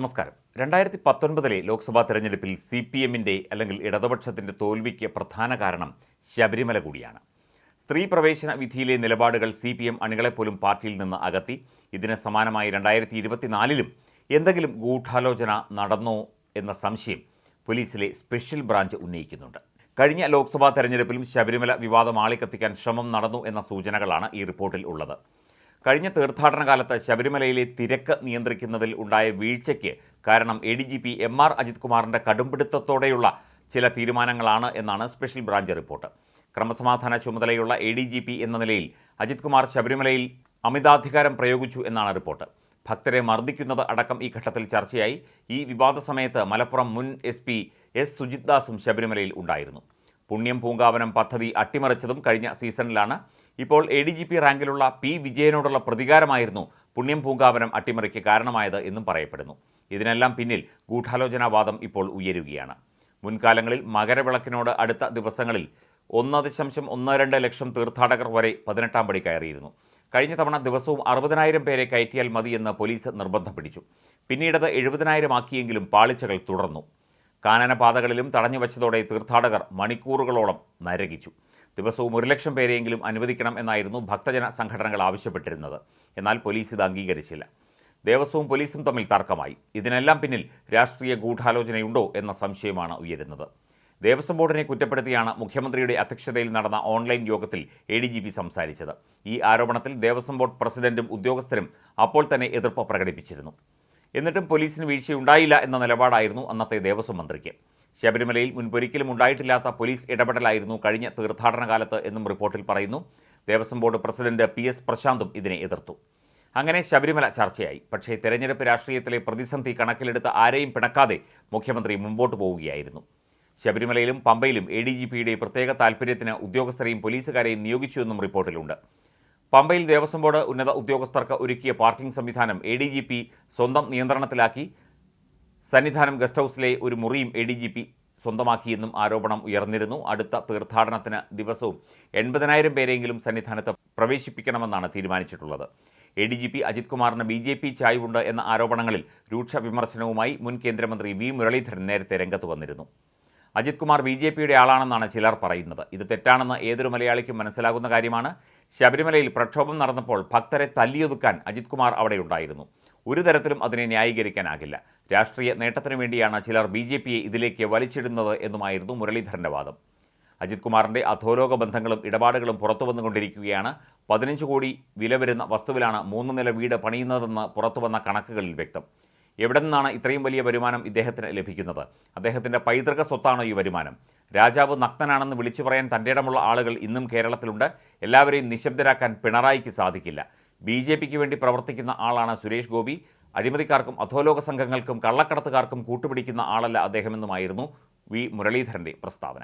നമസ്കാരം. രണ്ടായിരത്തി പത്തൊൻപതിലെ ലോക്സഭാ തെരഞ്ഞെടുപ്പിൽ സി പി എമ്മിന്റെ അല്ലെങ്കിൽ ഇടതുപക്ഷത്തിന്റെ തോൽവിക്ക് പ്രധാന കാരണം ശബരിമല കൂടിയാണ്. സ്ത്രീ പ്രവേശന വിധിയിലെ നിലപാടുകൾ സി പി എം അണികളെപ്പോലും പാർട്ടിയിൽ നിന്ന് അകത്തി. ഇതിന് സമാനമായി രണ്ടായിരത്തി ഇരുപത്തിനാലിലും എന്തെങ്കിലും ഗൂഢാലോചന നടന്നോ എന്ന സംശയം പോലീസിലെ സ്പെഷ്യൽ ബ്രാഞ്ച് ഉന്നയിക്കുന്നുണ്ട്. കഴിഞ്ഞ ലോക്സഭാ തെരഞ്ഞെടുപ്പിലും ശബരിമല വിവാദം ആളിക്കത്തിക്കാൻ ശ്രമം നടന്നു എന്ന സൂചനകളാണ് ഈ റിപ്പോർട്ടിൽ ഉള്ളത്. കഴിഞ്ഞ തീർത്ഥാടന കാലത്ത് ശബരിമലയിലെ തിരക്ക് നിയന്ത്രിക്കുന്നതിൽ ഉണ്ടായ വീഴ്ചയ്ക്ക് കാരണം A D G P M R Ajith കുമാറിന്റെ കടുംപിടുത്തത്തോടെയുള്ള ചില തീരുമാനങ്ങളാണ് എന്നാണ് സ്പെഷ്യൽ ബ്രാഞ്ച് റിപ്പോർട്ട്. ക്രമസമാധാന ചുമതലയുള്ള എ ഡി ജി പി എന്ന നിലയിൽ അജിത് കുമാർ ശബരിമലയിൽ അമിതാധികാരം പ്രയോഗിച്ചു എന്നാണ് റിപ്പോർട്ട്. ഭക്തരെ മർദ്ദിക്കുന്നത് അടക്കം ഈ ഘട്ടത്തിൽ ചർച്ചയായി. ഈ വിവാദ സമയത്ത് മലപ്പുറം മുൻ എസ് പി എസ് സുജിത് ദാസും ശബരിമലയിൽ ഉണ്ടായിരുന്നു. പുണ്യം പൂങ്കാവനം പദ്ധതി അട്ടിമറിച്ചതും കഴിഞ്ഞ സീസണിലാണ് ഇപ്പോൾ എ ഡി ജി പി റാങ്കിലുള്ള പി വിജയനോടുള്ള പ്രതികാരമായിരുന്നു പുണ്യം പൂങ്കാവനം അട്ടിമറിക്ക് കാരണമായത് എന്നും പറയപ്പെടുന്നു. ഇതിനെല്ലാം പിന്നിൽ ഗൂഢാലോചനാവാദം ഇപ്പോൾ ഉയരുകയാണ്. മുൻകാലങ്ങളിൽ മകരവിളക്കിനോട് അടുത്ത ദിവസങ്ങളിൽ ഒന്ന് ദശാംശം ഒന്ന് രണ്ട് ലക്ഷം തീർത്ഥാടകർ വരെ പതിനെട്ടാം പടി കയറിയിരുന്നു. കഴിഞ്ഞ തവണ ദിവസവും അറുപതിനായിരം പേരെ കയറ്റിയാൽ മതിയെന്ന് പോലീസ് നിർബന്ധം പിടിച്ചു പിന്നീടത് എഴുപതിനായിരം ആക്കിയെങ്കിലും പാളിച്ചകൾ തുടർന്നു. കാനനപാതകളിലും തടഞ്ഞുവച്ചതോടെ തീർത്ഥാടകർ മണിക്കൂറുകളോളം നരകിച്ചു. ദിവസവും ഒരു ലക്ഷം പേരെയെങ്കിലും അനുവദിക്കണം എന്നായിരുന്നു ഭക്തജന സംഘടനകൾ ആവശ്യപ്പെട്ടിരുന്നത്. എന്നാൽ പോലീസ് ഇത് അംഗീകരിച്ചില്ല. ദേവസ്വവും പോലീസും തമ്മിൽ തർക്കമായി. ഇതിനെല്ലാം പിന്നിൽ രാഷ്ട്രീയ ഗൂഢാലോചനയുണ്ടോ എന്ന സംശയമാണ് ഉയരുന്നത്. ദേവസ്വം ബോർഡിനെ കുറ്റപ്പെടുത്തിയാണ് മുഖ്യമന്ത്രിയുടെ അധ്യക്ഷതയിൽ നടന്ന ഓൺലൈൻ യോഗത്തിൽ എ ഡി ജി പി സംസാരിച്ചത്. ഈ ആരോപണത്തിൽ ദേവസ്വം ബോർഡ് പ്രസിഡന്റും ഉദ്യോഗസ്ഥരും അപ്പോൾ തന്നെ എതിർപ്പ് പ്രകടിപ്പിച്ചിരുന്നു. എന്നിട്ടും പോലീസിന് വീഴ്ചയുണ്ടായില്ല എന്ന നിലപാടായിരുന്നു അന്നത്തെ ദേവസ്വം മന്ത്രിക്ക്. ശബരിമലയിൽ മുൻപൊരിക്കലും ഉണ്ടായിട്ടില്ലാത്ത പോലീസ് ഇടപെടലായിരുന്നു കഴിഞ്ഞ തീർത്ഥാടന കാലത്ത് എന്നും റിപ്പോർട്ടിൽ പറയുന്നു. Devaswom board president P S പ്രശാന്തും ഇതിനെ എതിർത്തു. അങ്ങനെ ശബരിമല ചർച്ചയായി. പക്ഷേ തെരഞ്ഞെടുപ്പ് രാഷ്ട്രീയത്തിലെ പ്രതിസന്ധി കണക്കിലെടുത്ത് ആരെയും പിണക്കാതെ മുഖ്യമന്ത്രി മുമ്പോട്ട് പോവുകയായിരുന്നു. ശബരിമലയിലും പമ്പയിലും എ ഡി ജി പിയുടെ പ്രത്യേക താൽപ്പര്യത്തിന് ഉദ്യോഗസ്ഥരെയും പോലീസുകാരെയും നിയോഗിച്ചുവെന്നും റിപ്പോർട്ടിലുണ്ട്. പമ്പയിൽ ദേവസ്വം ബോർഡ് ഉന്നത ഉദ്യോഗസ്ഥർക്ക് ഒരുക്കിയ പാർക്കിംഗ് സംവിധാനം എ സ്വന്തം നിയന്ത്രണത്തിലാക്കി. സന്നിധാനം ഗസ്റ്റ് ഹൗസിലെ ഒരു മുറിയും എ ഡി ജി പി സ്വന്തമാക്കിയെന്നും ആരോപണം ഉയർന്നിരുന്നു. അടുത്ത തീർത്ഥാടനത്തിന് ദിവസവും എൺപതിനായിരം പേരെങ്കിലും സന്നിധാനത്ത് പ്രവേശിപ്പിക്കണമെന്നാണ് തീരുമാനിച്ചിട്ടുള്ളത്. A D G P Ajith കുമാറിന് ബി ജെ പി ചായ്വുണ്ട് എന്ന ആരോപണങ്ങളിൽ രൂക്ഷ വിമർശനവുമായി മുൻ കേന്ദ്രമന്ത്രി വി മുരളീധരൻ നേരത്തെ രംഗത്ത് വന്നിരുന്നു. അജിത് കുമാർ ബി ജെ പിയുടെ ആളാണെന്നാണ് ചിലർ പറയുന്നത്. ഇത് തെറ്റാണെന്ന് ഏതൊരു മലയാളിക്കും മനസ്സിലാകുന്ന കാര്യമാണ്. ശബരിമലയിൽ പ്രക്ഷോഭം നടന്നപ്പോൾ ഭക്തരെ തല്ലിയൊതുക്കാൻ അജിത് കുമാർ അവിടെ ഉണ്ടായിരുന്നു ഒരു തരത്തിലും അതിനെ ന്യായീകരിക്കാനാകില്ല. രാഷ്ട്രീയ നേട്ടത്തിനു വേണ്ടിയാണ് ചിലർ ബി ജെ പിയെ ഇതിലേക്ക് വലിച്ചിടുന്നത് എന്നുമായിരുന്നു മുരളീധരന്റെ വാദം. അജിത് കുമാറിന്റെ അധോലോക ബന്ധങ്ങളും ഇടപാടുകളും പുറത്തു വന്നുകൊണ്ടിരിക്കുകയാണ്. പതിനഞ്ച് കോടി വില വരുന്ന വസ്തുവിലാണ് മൂന്ന് നില വീട് പണിയുന്നതെന്ന് പുറത്തു വന്ന കണക്കുകളിൽ വ്യക്തം. എവിടെ നിന്നാണ് ഇത്രയും വലിയ വരുമാനം ഇദ്ദേഹത്തിന് ലഭിക്കുന്നത്? അദ്ദേഹത്തിന്റെ പൈതൃക സ്വത്താണോ ഈ വരുമാനം. രാജാവ് നഗ്നനാണെന്ന് വിളിച്ചു പറയാൻ തന്റെ ഇടമുള്ള ആളുകൾ ഇന്നും കേരളത്തിലുണ്ട്. എല്ലാവരെയും നിശബ്ദരാക്കാൻ പിണറായിക്ക് സാധിക്കില്ല. ബി ജെ പിക്ക് വേണ്ടി പ്രവർത്തിക്കുന്ന ആളാണ് സുരേഷ് ഗോപി. അഴിമതിക്കാർക്കും അധോലോക സംഘങ്ങൾക്കും കള്ളക്കടത്തുകാർക്കും കൂട്ടുപിടിക്കുന്ന ആളല്ല അദ്ദേഹമെന്നുമായിരുന്നു വി മുരളീധരന്റെ പ്രസ്താവന.